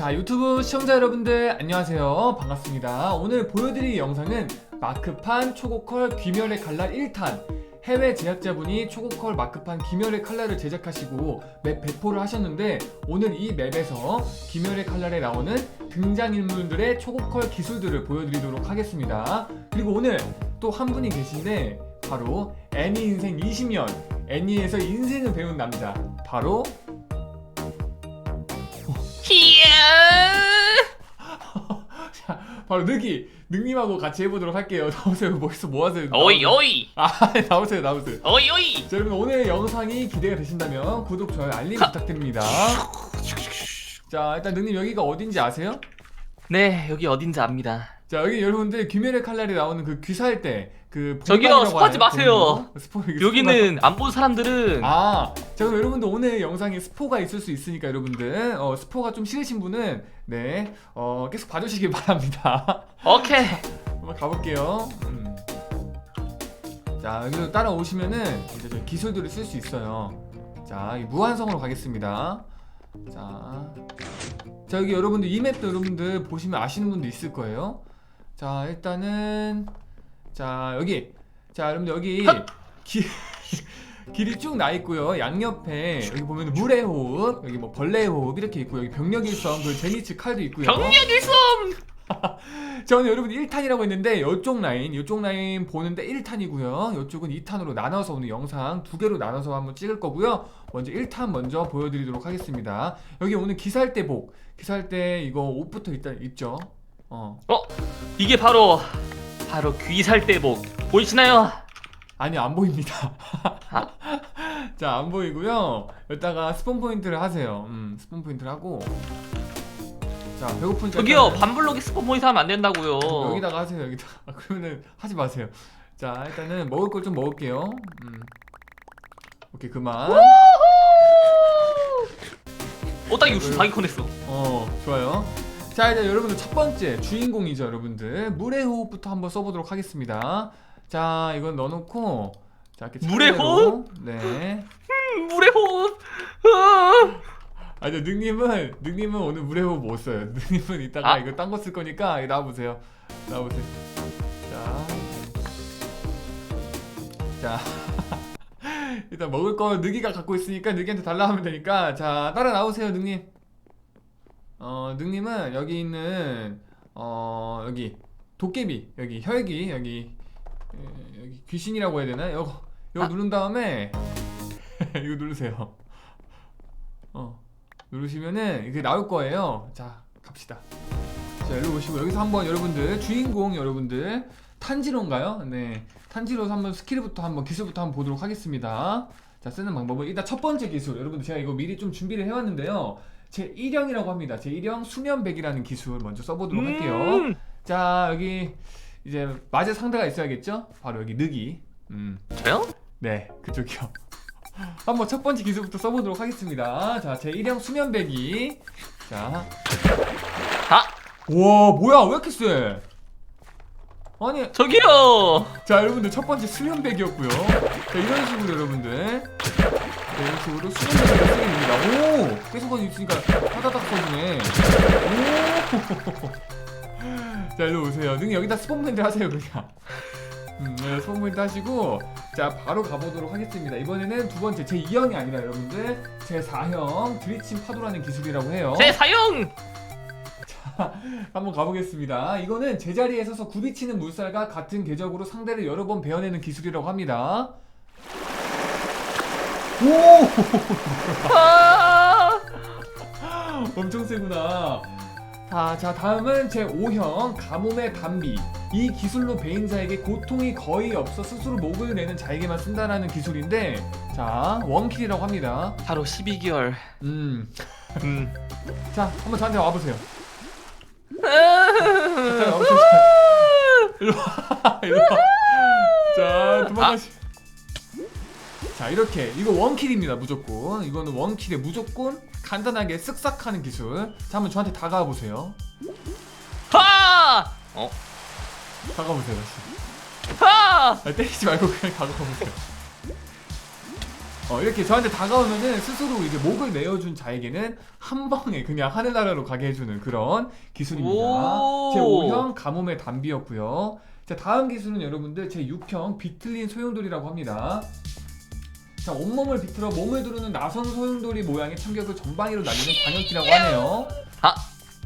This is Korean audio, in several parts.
자 유튜브 시청자 여러분들 안녕하세요. 반갑습니다. 오늘 보여드릴 영상은 마크판 초고컬 귀멸의 칼날 1탄. 해외 제작자분이 초고컬 마크판 귀멸의 칼날을 제작하시고 맵 배포를 하셨는데 오늘 이 맵에서 귀멸의 칼날에 나오는 등장인물들의 초고컬 기술들을 보여드리도록 하겠습니다. 그리고 오늘 또 한 분이 계신데 바로 애니 인생 20년 애니에서 인생을 배운 남자 바로 자, 바로 느기 능님하고 같이 해보도록 할게요. 나오세요. 멋있어. 뭐 하세요? 오이 나오세요. 오이 아, 나오세요. 나오세요. 오이 오이 자, 여러분 오늘 영상이 기대가 되신다면 구독, 좋아요, 알림 부탁드립니다. 자, 일단 능님 여기가 어딘지 아세요? 네 여기 어딘지 압니다 자, 여기 여러분들 귀멸의 칼날이 나오는 그 귀사할 때그 저기요, 스포하지 마세요. 스포 여기는 안 본 사람들은 아, 자 그럼 여러분들 오늘 영상에 스포가 있을 수 있으니까 여러분들 어, 스포가 좀 싫으신 분은 네, 어, 계속 봐주시길 바랍니다. 오케이 한번 가볼게요. 음. 자 여기로 따라오시면은 이제 저 기술들을 쓸 수 있어요. 자, 이 무한성으로 가겠습니다. 자, 자 여기 여러분들 이 맵도 여러분들 보시면 아시는 분도 있을 거예요. 자 일단은 자 여기 자 여러분들 여기 기, 길이 쭉 나 있고요. 양옆에 여기 보면 물의 호흡, 여기 뭐 벌레의 호흡 이렇게 있고 여기 병력 일성 그 제니츠 칼도 있고요. 병력 일성 저는 여러분 1탄이라고 했는데 이쪽 라인, 이쪽 라인 보는데 1탄이고요. 이쪽은 2탄으로 나눠서 오늘 영상 두 개로 나눠서 한번 찍을 거고요. 먼저 1탄 먼저 보여드리도록 하겠습니다. 여기 오늘 기살 때 복, 기살 때 이거 옷부터 일단 입죠. 어, 어 이게 바로 바로 귀살 대복 보이시나요 아니 안 보입니다. 아. 자, 안 보이고요. 여기다가 스폰 포인트를 하세요. 음, 스폰 포인트를 하고. 자, 배고프니까 저기요 일단은- 반블록에 스포 포인트 하면 안 된다고요. 여기다가 하세요 여기다가. 아, 그러면은 하지 마세요. 자 일단은 먹을 걸 좀 먹을게요. 음. 오케이 그만. 어딱 육수 다 익어냈어. 어 좋아요. 자 이제 여러분들 첫 번째 주인공이죠 여러분들. 물의 호흡부터 한번 써보도록 하겠습니다. 자 이건 넣어놓고 자 이렇게 물의 차례로. 네. 음, 물의 호흡. 아, 아, 이제 능님은 능님은 오늘 물의 호흡 못 써요. 능님은 이따가 아. 이거 딴 거 쓸 거니까 여기 나와 보세요. 나와 보세요. 자, 자, 일단 먹을 거 능이가 갖고 있으니까 능이한테 달라 하면 되니까 자 따라 나오세요, 능님. 어, 능님은 여기 있는 어 여기 도깨비 여기 혈기 여기 에, 여기 귀신이라고 해야 되나? 이거 이거 아. 누른 다음에 이거 누르세요. 어. 누르시면은 이게 나올 거예요. 자, 갑시다. 자, 일로 오시고 여기서 한번 여러분들 주인공 여러분들 탄지로인가요? 네, 탄지로서 한번 스킬부터 한번 기술부터 한번 보도록 하겠습니다. 자, 쓰는 방법은 일단 첫 번째 기술 여러분들 제가 이거 미리 좀 준비를 해 왔는데요. 제 1형이라고 합니다. 제 1형 수면백이라는 기술 먼저 써보도록 할게요. 음, 자, 여기 이제 맞을 상대가 있어야겠죠? 바로 여기 느기. 음. 저요? 네, 그쪽이요. 한번 첫 번째 기술부터 써보도록 하겠습니다. 자, 제 1형 수면배기. 자, 아 와, 뭐야, 왜 이렇게 세? 아니, 저기요 자, 여러분들 첫 번째 수면배기였고요. 자, 이런 식으로 여러분들. 자, 이런 식으로 수면배기를 쓰게 됩니다. 오! 계속 건 있으니까 타다닥 써주네. 오! 자, 일로 오세요. 능이 여기다 스폰 포인트 하세요, 그냥. 음, 네, 포인트 하시고, 자, 바로 가보도록 하겠습니다. 이번에는 두 번째, 제 2형이 아니라 여러분들, 제 4형 드리친 파도라는 기술이라고 해요. 제 사용 한번 가보겠습니다. 이거는 제자리에 서서 굽이치는 물살과 같은 궤적으로 상대를 여러 번 베어내는 기술이라고 합니다. 오! 아, 엄청 세구나. 자, 자 다음은 제 5형 가뭄의 단비. 이 기술로 배인자에게 고통이 거의 없어 스스로 목을 내는 자에게만 쓴다라는 기술인데, 자 원킬이라고 합니다. 바로 12개월 음, 음. 자 한번 저한테 와보세요. 자, 아, 와보세요. 일로 와, 일로 와. 자 도망가시. 자 이렇게 이거 원킬입니다 무조건. 이거는 원킬에 무조건 간단하게 쓱싹 하는 기술. 자 한번 저한테 다가와 보세요. 하! 어? 다가와 보세요 다시. 하! 아, 때리지 말고 그냥 가까워 보세요. 어, 이렇게 저한테 다가오면은 스스로 이제 목을 내어준 자에게는 한 방에 그냥 하늘나라로 가게 해주는 그런 기술입니다. 오. 제 5형 가뭄의 담비였고요. 자 다음 기술은 여러분들 제 6형 비틀린 소용돌이라고 합니다. 자 온몸을 비틀어 몸을 두르는 나선 소용돌이 모양의 참격을 전방위로 날리는 광역기라고 하네요. 아.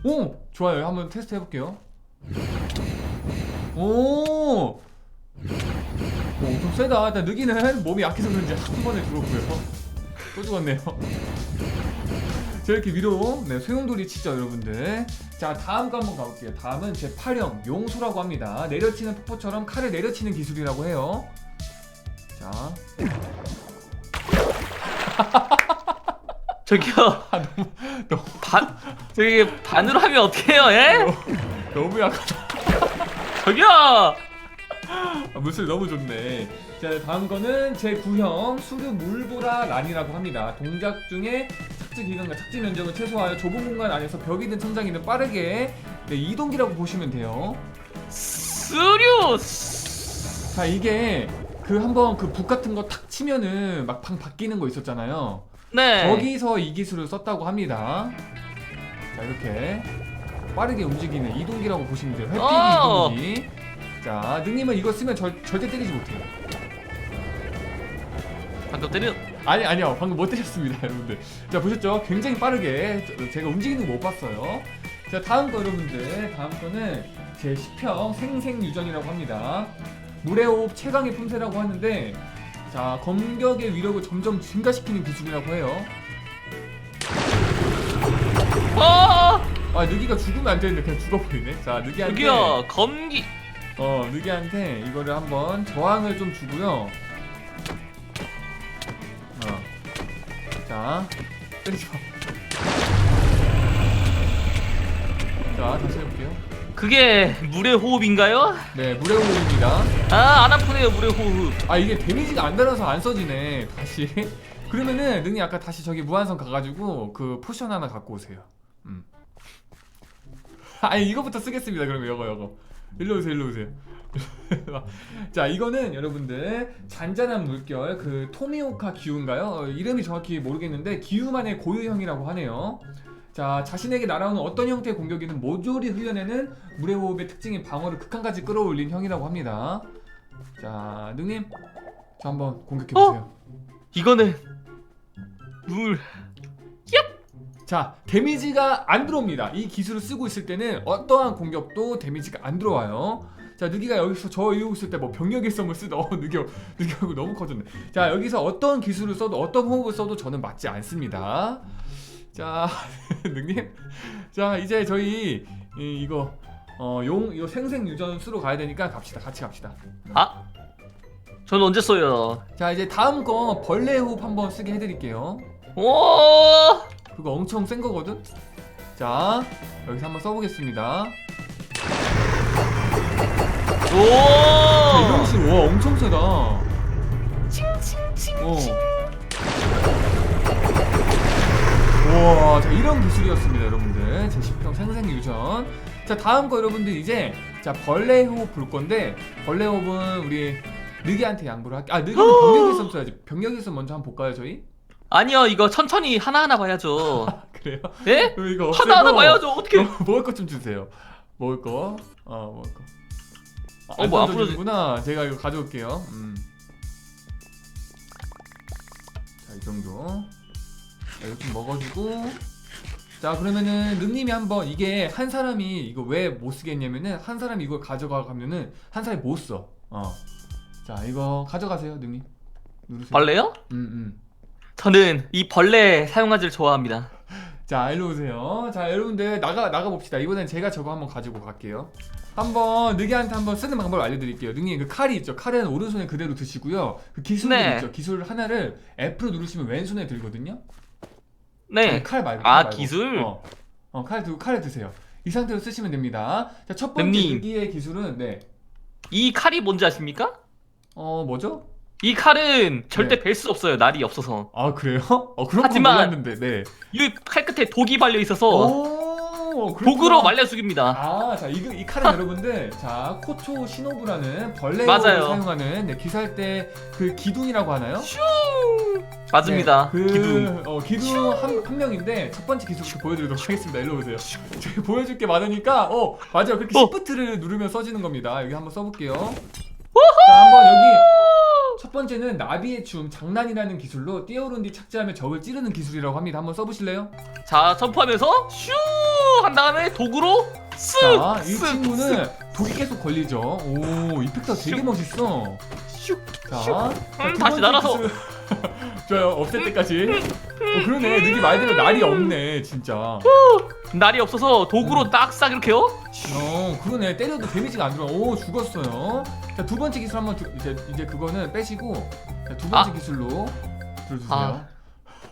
오 좋아요. 한번 테스트 해볼게요. 오. 오, 좀 세다. 일단 느기는 몸이 약해서 그런지 한 번에 죽었고요. 또 죽었네요. 자 이렇게 위로 네, 소용돌이 치죠 여러분들. 자 다음 거 한번 가볼게요. 다음은 제 8형 용수라고 합니다. 내려치는 폭포처럼 칼을 내려치는 기술이라고 해요. 자 저기요. 아, 너무 반 저기 반으로 하면 어떡해요? 예? 너무 약하다. 저기요. 아, 물술 너무 좋네. 자 다음 거는 제 9형 수류 물보라 란이라고 합니다. 동작 중에 착지 기간과 착지 면적을 최소화하여 좁은 공간 안에서 벽이든 천장이든 빠르게 네, 이동기라고 보시면 돼요. 수류. 자 이게 그 한번 그 북 같은 거 탁 치면은 막 방 바뀌는 거 있었잖아요. 네. 거기서 이 기술을 썼다고 합니다. 자 이렇게 빠르게 움직이는 이동기라고 보시면 돼요. 회피 어. 이동기. 자 능님은 이거 쓰면 절, 절대 때리지 못해요. 방금 때려. 아니 아니요 방금 못 때렸습니다 여러분들. 자 보셨죠? 굉장히 빠르게 저- 제가 움직이는 거 못 봤어요. 자 다음 거 여러분들 다음 거는 제 10평 생생유전이라고 합니다. 물의 호흡 최강의 품새라고 하는데 자 검격의 위력을 점점 증가시키는 기술이라고 해요. 어. 아 느기가 죽으면 안 되는데 그냥 죽어버리네. 자 느기한테 저기요. 검기. 어 느기한테 이거를 한번 저항을 좀 주고요. 어. 자 때리지 마. 자 다시 해볼게요. 그게 물의 호흡인가요? 네 물의 호흡입니다. 아, 안 아프네요. 물의 호흡. 아 이게 데미지가 안 달아서 안 써지네. 다시. 그러면은 능이 아까 다시 저기 무한성 가가지고 그 포션 하나 갖고 오세요. 음. 아니 이거부터 쓰겠습니다. 그러면 이거 이거. 일로 오세요. 일로 오세요. 자 이거는 여러분들 잔잔한 물결 그 토미오카 기우인가요? 어, 이름이 정확히 모르겠는데 기우만의 고유형이라고 하네요. 자 자신에게 날아오는 어떤 형태의 공격이든 모조리 흘려내는 물의 호흡의 특징인 방어를 극한까지 끌어올린 형이라고 합니다. 자 능님 저 한번 공격해 보세요. 이거는 물. 자 데미지가 안 들어옵니다. 이 기술을 쓰고 있을 때는 어떠한 공격도 데미지가 안 들어와요. 자 느기가 여기서 저 이러고 있을 때 뭐 병력의 썸을 쓰다 어 느기 느기 얼굴 너무 커졌네. 자 여기서 어떤 기술을 써도 어떤 호흡을 써도 저는 맞지 않습니다. 자 능님 자 이제 저희 이, 이거 어 용 이거 생생 유전 수로 가야 되니까 갑시다 같이 갑시다. 아. 전 언제 써요? 자 이제 다음 거 벌레 호흡 한번 쓰게 해드릴게요. 오. 그거 엄청 센 거거든. 자 여기서 한번 써보겠습니다. 자, 이런 오. 식으로 와 엄청 세다. 칭칭칭. 어. 우와, 자 이런 기술이었습니다, 여러분들. 제 10평 생생 유전. 자 다음 거 여러분들 이제 자 벌레 호흡 볼 건데 벌레 호흡은 우리 느기한테 양보를 할게. 아 느기는 병력이 있으면 써야지. 병력이 있으면 먼저 한번 볼까요, 저희? 아니요, 이거 천천히 하나하나 봐야죠. 그래요? 예? 그럼 이거 하나하나 없애고 봐야죠. 어떻게? 어, 먹을 것 좀 주세요. 먹을 거. 어, 먹을 거. 아, 어, 안 뭐안 던져주는구나. 제가 이거 가져올게요. 음. 자, 이 정도. 좀 먹어주고. 자, 그러면은 능님이 한번 이게 한 사람이 이거 왜 못 쓰겠냐면은 한 사람이 이걸 가져가 가면은 한 사람이 못 써. 어. 자, 이거 가져가세요, 능님. 누르세요. 벌레요? 음, 음. 저는 이 벌레 사용하기를 좋아합니다. 자 일로 오세요 자 여러분들 나가 나가 봅시다 이번엔 제가 저거 한번 가지고 갈게요 한번 느기한테 한번 쓰는 방법을 알려드릴게요 능이 그 칼이 있죠 칼은 오른손에 그대로 드시고요 그 기술들 네. 있죠 기술 하나를 F로 누르시면 왼손에 들거든요 네. 칼 말고 아, 칼 말고. 기술? 어, 어, 칼 들고 칼을 드세요 이 상태로 쓰시면 됩니다 자 첫 번째 능님. 느기의 기술은 이 칼이 뭔지 아십니까? 네어 뭐죠? 이 칼은 절대 네. 벨수 없어요. 날이 없어서. 아 그래요? 어 그런 건 하지만- 몰랐는데 네 이 칼 끝에 독이 발려 있어서 오 오, 그렇구나. 도구로 말려 죽입니다. 아, 자, 이, 이 칼은 여러분들, 자, 코토 시노부라는 벌레를 맞아요. 사용하는 네, 기사할 때 그 기둥이라고 하나요? 맞습니다. 네, 그, 기둥. 어, 기둥 한, 한 명인데 첫 번째 기술부터 보여드리도록 하겠습니다. 일로 오세요. 제가 보여줄 게 많으니까, 어, 맞아요. 그렇게 어. 시프트를 누르면 써지는 겁니다. 여기 한번 써볼게요. 자, 한번 여기 첫 번째는 나비의 춤 장난이라는 기술로 뛰어오른 뒤 착지하며 적을 찌르는 기술이라고 합니다. 한번 써보실래요? 자 점프하면서 슈 한 다음에 도구로 쓱. 자, 이 쓱, 친구는 독이 계속 걸리죠. 오, 이펙트가 되게 슉. 멋있어. 슉. 자, 슉. 자, 음, 두 다시 번째 날아서. 기술. 좋아요, 없앨 때까지. 어, 그러네. 눈이 말대로 날이 없네, 진짜. 날이 없어서 도구로 음. 딱싹 이렇게요. 어, 그러네. 때려도 데미지가 안 들어. 오, 죽었어요. 자, 두 번째 기술 한번 두, 이제 이제 그거는 빼시고 자, 두 번째 아. 기술로 들어주세요. 아.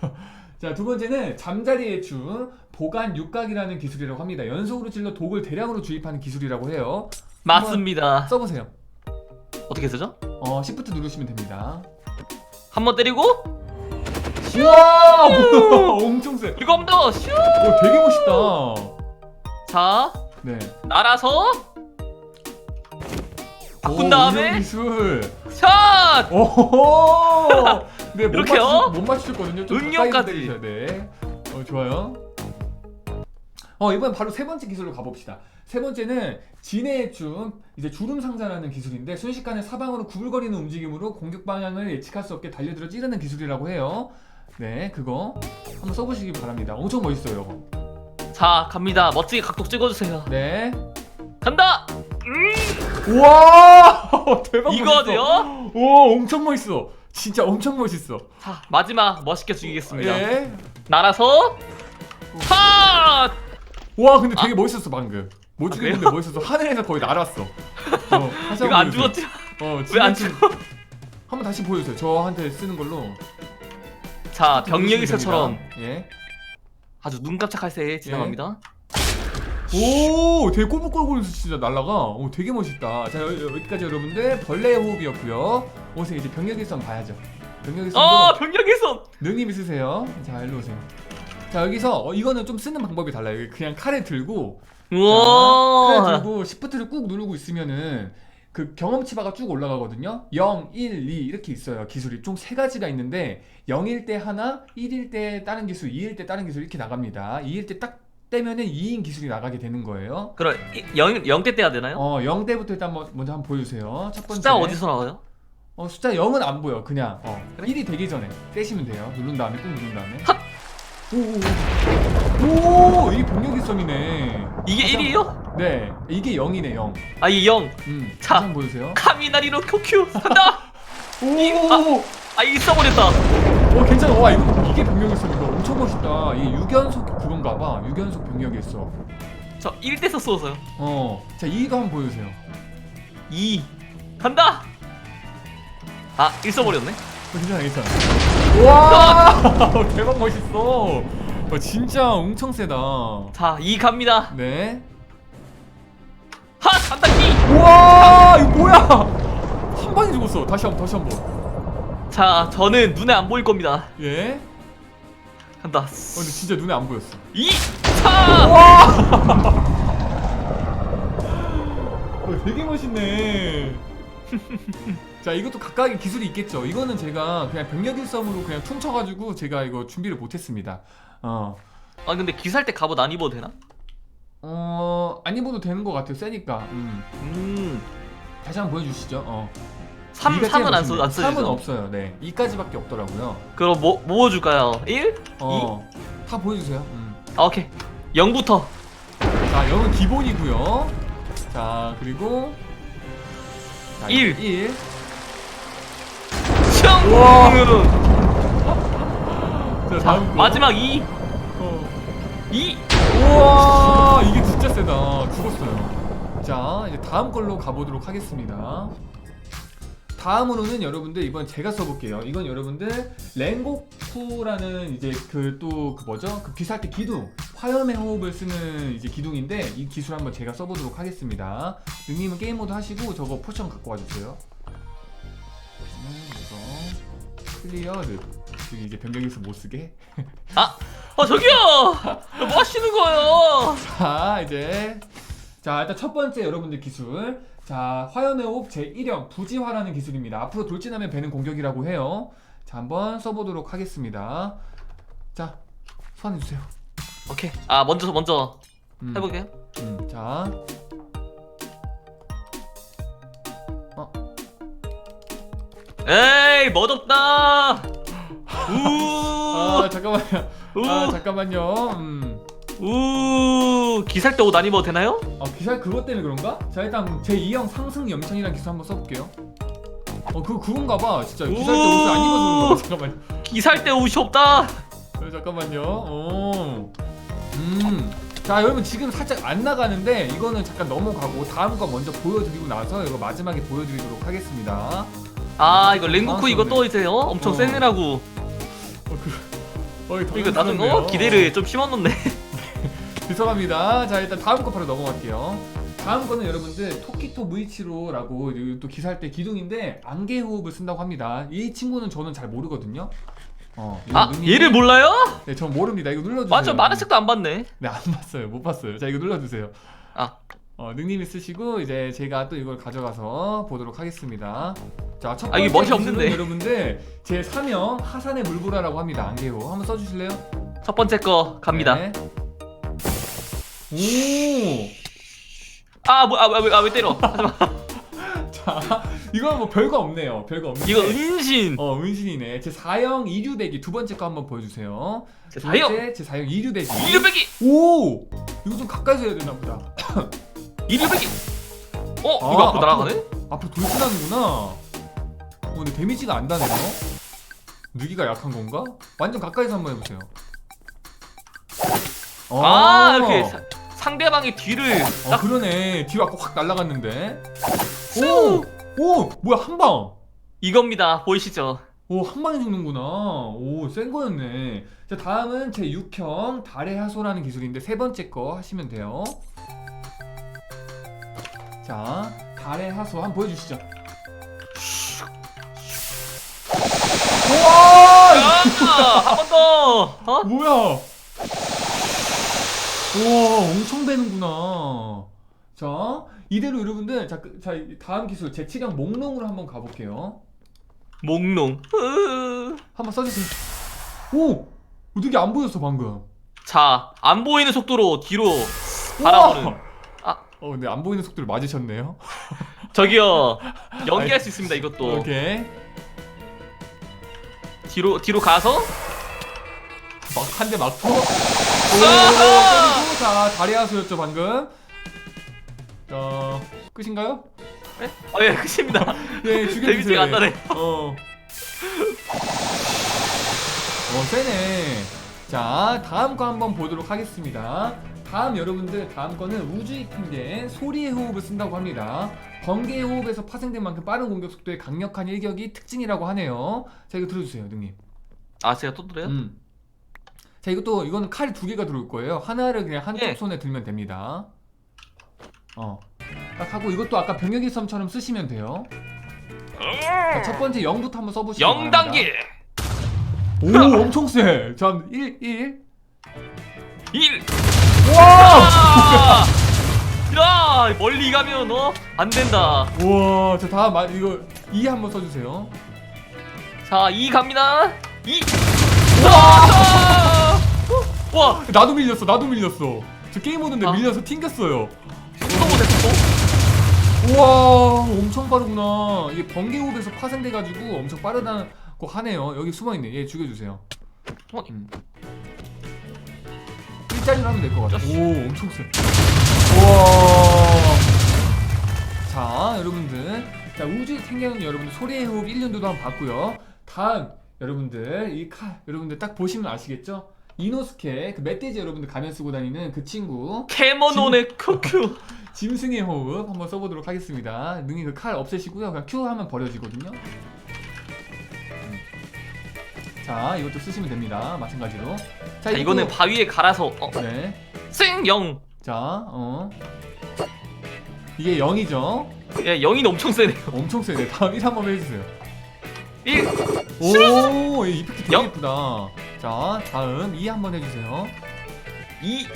자, 두 번째는 잠자리의 춤 보관 육각이라는 기술이라고 합니다. 연속으로 찔러 독을 대량으로 주입하는 기술이라고 해요. 맞습니다. 써보세요. 어떻게 쓰죠? 어, 시프트 누르시면 됩니다. 한번 때리고 우와! 엄청 세. 번 더. 슈. 오, 되게 멋있다. 자 네. 날아서 바꾼 오, 다음에 기술. 샷. 오호! 네, 못, 이렇게요? 맞추, 못 맞추셨거든요. 좀 응용까지. 돼. 어, 좋아요. 어, 이번 바로 세 번째 기술로 가봅시다. 세 번째는 진해의 춤, 이제 주름 상자라는 기술인데 순식간에 사방으로 구불거리는 움직임으로 공격 방향을 예측할 수 없게 달려들어 찌르는 기술이라고 해요. 네, 그거 한번 써보시기 바랍니다. 엄청 멋있어요. 자 갑니다. 멋지게 각도 찍어주세요. 네. 간다. 우와! 대박 이거죠? 오, 엄청 멋있어. 진짜 엄청 멋있어. 자 마지막 멋있게 죽이겠습니다. 예. 날아서 핫. 와 근데 되게 멋있었어 방금 못 아, 죽였는데 멋있었어 하늘에서 거의 날았어 어, 이거 안 죽었지? 어, 왜안 지금 죽어? 한번 다시 보여주세요 저한테 쓰는 걸로 자 새처럼 됩니다. 예. 아주 눈 깜짝할 새에 지나갑니다. 오 되게 꼬불꼬불 진짜 날라가 오 되게 멋있다 자 여, 여기까지 여러분들 벌레의 호흡이었고요 오세요 이제 병력의 선 봐야죠 병력의 선도 아 병력의 손. 능님 있으세요 자 일로 오세요 자 여기서 어, 이거는 좀 쓰는 방법이 달라요 그냥 칼을 들고 칼을 우와. 들고 시프트를 꾹 누르고 있으면은 그 경험치 바가 쭉 올라가거든요. 0, 1, 2 이렇게 있어요. 기술이 총 세 가지가 있는데 0일 때 하나, 1일 때 다른 기술, 2일 때 다른 기술 이렇게 나갑니다. 2일 때 딱 떼면은 2인 기술이 나가게 되는 거예요. 그럼 영 영대 떼야 되나요? 어, 0대부터 일단 먼저 한번 보여주세요. 첫 번째. 숫자 어디서 나와요? 어, 숫자 0은 안 보여. 그냥 어, 그래? 1이 되기 전에 떼시면 돼요. 누른 다음에 꾹 누른 다음에. 핫! 오, 오, 이 병력의 썸이네. 이게 다시 1이에요? 네, 이게 0이네 0. 아이 0. 음, 자. 한번 보여주세요. 카미나리로 큐큐 간다. 오, 아 있어버렸다. 어 괜찮아. 와 이거 이게 썸 이거 엄청 멋있다. 이게 6연속 그건가봐. 6연속 병력이 있어. 저 1대서 쏘서요. 어, 자 2도 한번 보여주세요. 2 간다. 아 있어버렸네. 어, 괜찮아, 괜찮아. 와, 대박 멋있어. 어, 진짜 엄청 세다. 자2 갑니다. 네. 하 간다 2. 우와, 이거 뭐야? 한 방에 죽었어. 다시 한번, 다시 한번. 자 저는 눈에 안 보일 겁니다. 예. 간다. 어, 근데 진짜 눈에 안 보였어. 2 차. 어, 되게 멋있네. 자, 이것도 각각의 기술이 있겠죠. 이거는 제가 그냥 병력 일섬으로 그냥 퉁쳐가지고 제가 이거 준비를 못했습니다. 어, 아 근데 기사할 때 갑옷 안 입어도 되나? 어, 안 입어도 되는 것 같아요. 세니까. 음. 음. 다시 한번 보여주시죠. 어. 3 이가 3은 안, 써, 안 멋있네. 3은 써지죠? 없어요. 네, 2까지밖에 없더라고요. 그럼 뭐, 뭐 줄까요? 1? 어, 다 보여주세요. 음. 아 오케이 0부터 자, 0은 기본이고요. 자, 그리고 자, 일. 1. 청! 우와. 자, 자 다음 거. 마지막 2 어. 2 우와 이게 진짜 세다. 죽었어요. 자 이제 다음 걸로 가보도록 하겠습니다. 다음으로는 여러분들 이번 제가 써볼게요. 이건 여러분들 랭고쿠라는 이제 그 또그 뭐죠? 그 비쌀 때 기둥 화염의 호흡을 쓰는 이제 기둥인데 이 기술 한번 제가 써보도록 하겠습니다. 능님은 게임 모드 하시고 저거 포션 갖고 와주세요 클리어드 여기 이제 변경해서 못 쓰게 아! 어 저기요! 뭐 하시는 거예요? 자자 이제 자 일단 첫 번째 여러분들 기술 자 화염의 호흡 제1형 부지화라는 기술입니다 앞으로 돌진하면 배는 공격이라고 해요 자 한번 써보도록 하겠습니다 자 소환해주세요 오케이. 아 먼저 먼저 음, 해볼게요. 음, 자 에이 멋없다. 아, 우. 잠깐만요 우. 아 잠깐만요 음. 우. 기살 때 옷 안 입어도 되나요? 아 기사 그것 때문에 그런가? 자 일단 제 2형 상승 염창이라는 기술 한번 써볼게요 어 그거 그건가 봐 진짜 기사할 때 옷을 안 그런가 봐 잠깐만요 기살 때 옷이 없다. 어, 잠깐만요. 어. 음. 자, 여러분 지금 살짝 안 나가는데 이거는 잠깐 넘어가고 다음 거 먼저 보여드리고 나서 이거 마지막에 보여드리도록 하겠습니다. 아 이거 랭고쿠 이거. 또 이제 어? 엄청 어. 센 애라고. 어, 그, 어, 이거 나는 어 기대를 좀 심었는데. 죄송합니다. 자, 일단 다음 거 바로 넘어갈게요. 다음 거는 여러분들 토키토 무이치로라고 이또 기사할 때 기둥인데 안개 호흡을 쓴다고 합니다. 이 친구는 저는 잘 모르거든요. 어, 이거 아 능력이- 얘를 몰라요? 네, 전 모릅니다. 이거 눌러주세요. 맞아 만화책도 안 봤네. 네, 안 봤어요. 못 봤어요. 자, 이거 눌러주세요. 아 어, 능님이 쓰시고 이제 제가 또 이걸 가져가서 보도록 하겠습니다. 자, 첫 아, 번째 이게 멋이 없는데. 여러분들 제 3형 하산의 물보라라고 합니다. 안개호 한번 써주실래요? 첫 번째 거 갑니다. 네. 오, 아 뭐 아왜 때려? 하지 마. 자, 이건 뭐 별거 없네요. 별거 없는데. 이거 은신. 어, 은신이네. 제 4형 이류배기 두 번째 거 한번 보여주세요. 제 두 4형. 번째 제 4형 이류배기. 이류배기. 오, 이거 좀 가까이서 해야 되나 보다. 이류배기. 어 아, 이거 앞으로 앞으로- 날아가네? 앞으로 돌진하는구나. 어, 근데 데미지가 안 다네요. 누기가 약한 건가? 완전 가까이서 한번 해보세요. 어. 아 이렇게 사- 상대방의 뒤를 어, 딱 그러네. 뒤로 아까 확 날아갔는데. 쑥! 오, 오, 뭐야 한 방. 이겁니다. 보이시죠? 오, 한 방에 죽는구나. 오, 센 거였네. 자, 다음은 제 6형 달의 하소라는 기술인데 세 번째 거 하시면 돼요. 자, 달의 하소 한번 보여주시죠. 와! 아한 번 더. 어? 뭐야? 우와, 엄청 되는구나. 자, 이대로 여러분들, 자, 그- 자 다음 기술 제 7형 몽롱으로 한번 가볼게요. 몽롱. 으. 한번 써주세요. 오, 어떻게 안 보였어 방금? 자, 안 보이는 속도로 뒤로 바라보는. 우와! 아, 어, 근데 안 보이는 속도를 맞으셨네요. 저기요. 연기할 수 있습니다. 이것도. 오케이. 뒤로 뒤로 가서 막 한 대 맞고. 오, 아하! 때리고 자 다리 하수였죠 방금. 자 끝인가요? 어, 예, 끝입니다. 예, 죽여주세요. 데미지가 안 나네. 어. 어, 세네. 자, 다음 거 한번 보도록 하겠습니다. 다음 여러분들 다음 거는 우주의 핑계 소리의 호흡을 쓴다고 합니다. 번개의 호흡에서 파생된 만큼 빠른 공격 속도의 강력한 일격이 특징이라고 하네요. 자, 이거 들어주세요, 능님. 아, 제가 또 들어요? 음. 자, 이것도 이거는 칼이 두 개가 들어올 거예요. 하나를 그냥 한쪽 예. 손에 들면 됩니다. 어. 딱 하고 이것도 아까 병역의 섬처럼 쓰시면 돼요. 자, 첫 번째 0부터 한번 써보시죠. 영 단계. 오, 엄청 세. 자, 1, 1. 1. 와! 아! 야, 멀리 가면 어? 안 된다. 우와, 자, 다음 마- 이거 2 한번 써주세요. 자, 2 갑니다. 2. 와! 와, 나도 밀렸어, 나도 밀렸어. 저 게임 오는데 아. 밀려서 튕겼어요. 속도 못해 속도. 우와, 엄청 빠르구나. 이게 번개 호흡에서 파생돼가지고 엄청 빠르다고 하네요. 여기 숨어있네. 얘 죽여주세요. 어, 음. 일자리로 하면 될 것 같아. 오, 엄청 세. 우와. 자, 여러분들. 자, 우주의 생겨는 여러분들 소리의 호흡 1년도도 한번 봤고요. 다음, 여러분들, 이 칼, 여러분들 딱 보시면 아시겠죠? 이노스케, 그 멧돼지 여러분들 가면 쓰고 다니는 그 친구. 캐모논의 큐큐. 짐승의 호흡 한번 써보도록 하겠습니다. 능히 그 칼 없애시고요. 그냥 큐 하면 버려지거든요. 음. 자, 이것도 쓰시면 됩니다. 마찬가지로. 자, 자, 이거는 바위에 갈아서 어, 네. 생 0. 자, 어. 이게 0이죠? 예, 0이 엄청 세네요. 엄청 세네. 다음 1 한번 해주세요. 1. 오, 이 이펙트 되게 영. 예쁘다. 자, 다음 2 한번 해주세요. 2.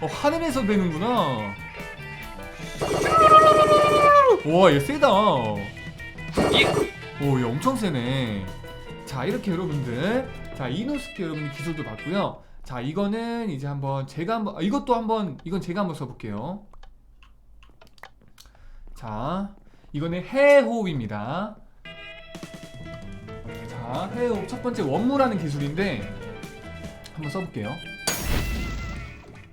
어, 하늘에서 되는구나. 와, 얘 세다. 이 오, 얘 엄청 세네. 자, 이렇게 여러분들. 자, 이노스케 여러분들 기술도 봤고요. 자, 이거는 이제 한번 제가 한번 아, 이것도 한번 이건 제가 한번 써 볼게요. 자, 이거는 해호흡입니다. 자, 해호흡 첫 번째 원무라는 기술인데 한번 써 볼게요.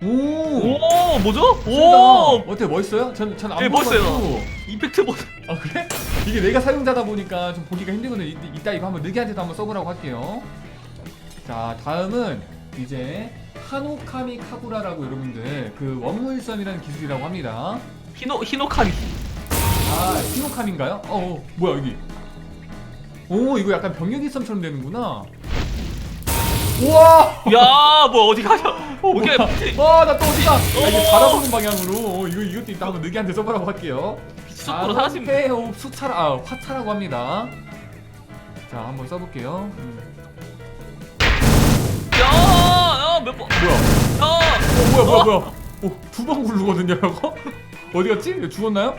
오, 오 뭐죠? 오, 오 어때 멋있어요? 전 전안 네, 멋있어요. 먹어가지고. 이펙트 뭐 아 그래? 이게 내가 사용자다 보니까 좀 보기가 힘들거든. 이- 이따 이거 한번 느기한테도 한번 써보라고 할게요. 자 다음은 이제 하노카미 카구라라고 여러분들 그 원무일선이라는 기술이라고 합니다. 히노 히노카미. 아 히노카미인가요? 어, 어 뭐야 여기? 오 이거 약간 병력일선처럼 되는구나. 우와! 야, 뭐 어디 가죠? 오케이. 와 나 또 어디가? 아, 이게 어. 바라보는 방향으로 어, 이거 이것도 이따 한번 느기한테 써보라고 할게요. 속도로 사라지면 돼. 해호흡 수차라 아 화차라고 합니다. 자 한번 써볼게요. 음. 야, 야, 몇 번? 뭐야? 야, 어 뭐야 뭐야 뭐야? 오 두 번 굴르거든요 이거? 어디 갔지? 이거 죽었나요?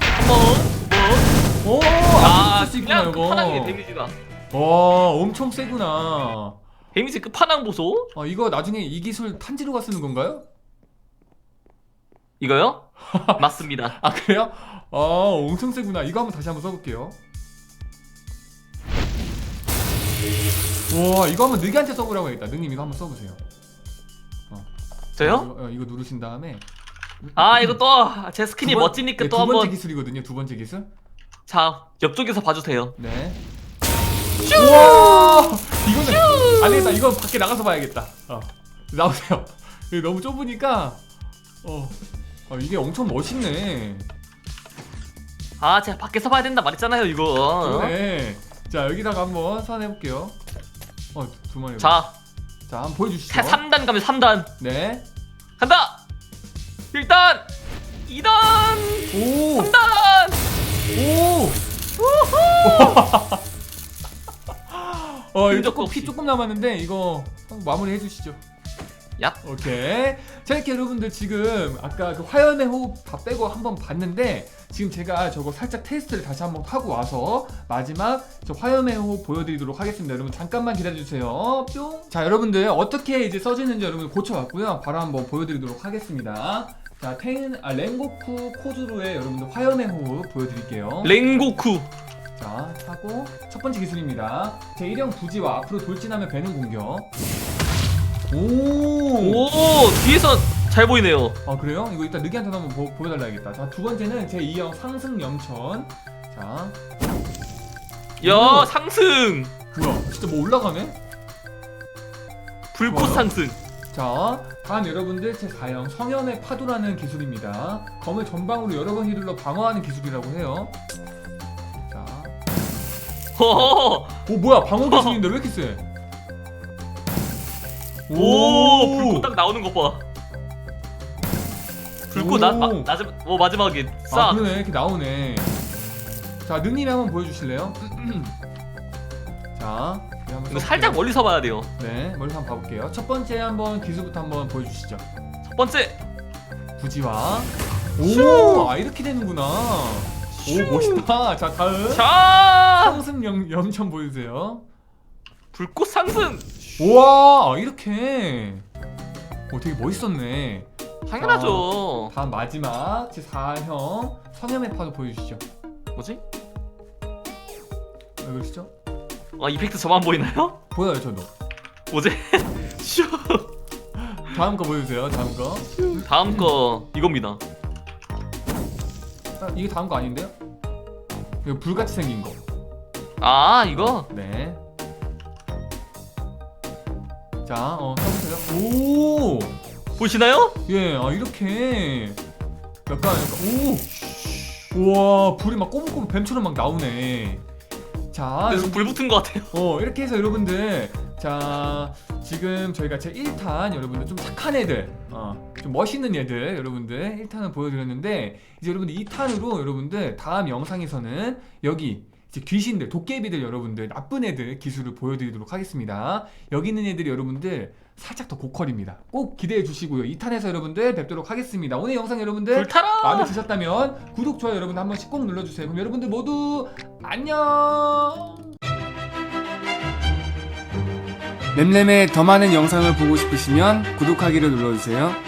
한 번, 두 번. 오 아, 아, 쓸수 있구나 그냥 이거. 끝판왕이네 데미지가. 와 엄청 세구나. 데미지 끝판왕 보소. 아 이거 나중에 이 기술 탄지로가 쓰는 건가요? 이거요? 맞습니다. 아 그래요? 아 엄청 세구나. 이거 한번 다시 한번 써볼게요. 와 이거 한번 느기한테 써보라고 해야겠다. 느님 이거 한번 써보세요. 저요? 이거, 어, 이거 누르신 다음에 아, 이거 또 제 스킨이 두 번- 멋지니까 네, 또 두 번째 한번. 기술이거든요. 두 번째 기술. 자, 옆쪽에서 봐주세요. 네. 우와! 이거는 안 되겠다. 이거 밖에 나가서 봐야겠다. 어. 나오세요. 이거 너무 좁으니까 어. 어, 이게 엄청 멋있네. 아, 제가 밖에서 봐야 된다 말했잖아요, 이거. 그러네. 자 여기다가 한번 선해 볼게요. 어, 두 마리. 자, 자, 한번 보여 주시죠. 3단 가면 3단. 네. 간다! 1단! 2단! 오, 3단! 오. 어, 이거 조금 피 없이. 조금 남았는데 이거 한번 마무리 해 주시죠. 얍. 오케이. 자 이렇게 여러분들 지금 아까 그 화연의 호흡 다 빼고 한번 봤는데 지금 제가 저거 살짝 테스트를 다시 한번 하고 와서 마지막 저 화연의 호흡 보여드리도록 하겠습니다. 여러분 잠깐만 기다려주세요. 뿅. 자 여러분들 어떻게 이제 써지는지 여러분 고쳐왔고요. 바로 한번 보여드리도록 하겠습니다. 자 텐, 아 랭고쿠 코즈루의 여러분들 화연의 호흡 보여드릴게요. 랭고쿠. 자, 하고 첫 번째 기술입니다. 제1형 부지와 앞으로 돌진하며 배는 공격. 오! 오, 뒤에서 잘 보이네요. 아 그래요? 이거 일단 느기한테 한번 보, 보여달라야겠다. 자, 두 번째는 제2형 상승 염천. 자, 야, 오. 상승! 뭐야? 진짜 뭐 올라가네? 불꽃 좋아요. 상승. 자, 다음 여러분들 제4형 성현의 파도라는 기술입니다. 검을 전방으로 여러 번 휘둘러 방어하는 기술이라고 해요. 자, 허허. 오 뭐야? 방어 기술인데 왜 이렇게 세? 오, 불꽃 딱 나오는 거 봐. 불꽃 나, 오. 마, 나, 오, 마지막에 아 싹. 그러네 이렇게 나오네 자 능님이 한번 보여주실래요? 자 우리 한번 이거 써볼게요. 살짝 멀리서 봐야 돼요. 네 멀리서 한번 봐볼게요 첫 번째 한번 기술부터 한번 보여주시죠 첫 번째. 부지와 슈! 오아 이렇게 되는구나 오 멋있다 자 다음 자! 상승 염, 염천 보여주세요 불꽃 상승. 우와 이렇게 오 되게 멋있었네 당연하죠. 다음 마지막 제 4형 성염의 파도 보여주시죠 뭐지? 왜 그러시죠? 아, 이펙트 저만 보이나요? 보여요 저도 뭐지? 슈. 다음 거 보여주세요 다음 거 다음 거 이겁니다. 아, 이게 다음 거 아닌데요? 이거 불같이 생긴 거. 아, 이거? 네. 자, 어, 써보세요. 오! 보시나요? 예, 아, 이렇게. 약간, 약간, 오! 우와, 불이 막 꼬불꼬불 뱀처럼 막 나오네. 자, 그래서 불 붙은 것 같아요. 어, 이렇게 해서 여러분들, 자, 지금 저희가 제 1탄 여러분들 좀 착한 애들, 어, 좀 멋있는 애들 여러분들 1탄을 보여드렸는데, 이제 여러분들 2탄으로 여러분들 다음 영상에서는 여기 이제 귀신들, 도깨비들 여러분들 나쁜 애들 기술을 보여드리도록 하겠습니다. 여기 있는 애들이 여러분들 살짝 더 고퀄입니다. 꼭 기대해 주시고요. 2탄에서 여러분들 뵙도록 하겠습니다. 오늘 영상 여러분들 불타라 마음에 드셨다면 구독, 좋아요 여러분들 한 번씩 꼭 눌러주세요. 그럼 여러분들 모두 안녕! 램램의 더 많은 영상을 보고 싶으시면 구독하기를 눌러주세요.